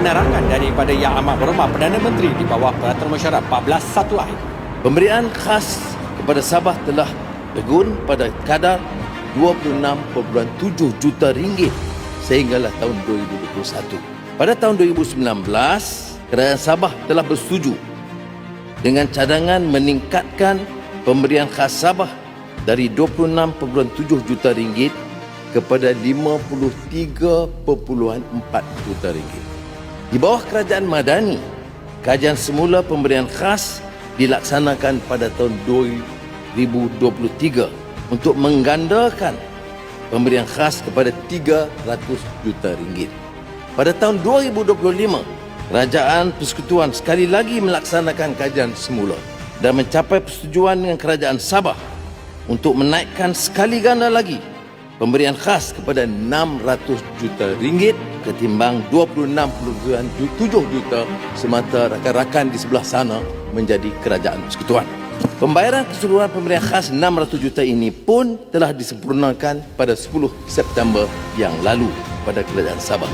penerangan daripada Yang Amat Berhormat Perdana Menteri di bawah Peraturan Mesyuarat 14 akhir. Pemberian khas kepada Sabah telah tegun pada kadar 26.7 juta ringgit sehinggalah tahun 2021. Pada tahun 2019, kerajaan Sabah telah bersetuju dengan cadangan meningkatkan pemberian khas Sabah dari 26.7 juta ringgit kepada 53.4 juta ringgit. Di bawah kerajaan Madani, kajian semula pemberian khas dilaksanakan pada tahun 2023 untuk menggandakan pemberian khas kepada 300 juta ringgit. Pada tahun 2025, Kerajaan Persekutuan sekali lagi melaksanakan kajian semula dan mencapai persetujuan dengan Kerajaan Sabah untuk menaikkan sekali ganda lagi pemberian khas kepada 600 juta ringgit ketimbang 26.7 juta semata rakan-rakan di sebelah sana menjadi Kerajaan Persekutuan. Pembayaran keseluruhan pemberian khas 600 juta ini pun telah disempurnakan pada 10 September yang lalu pada Kerajaan Sabah.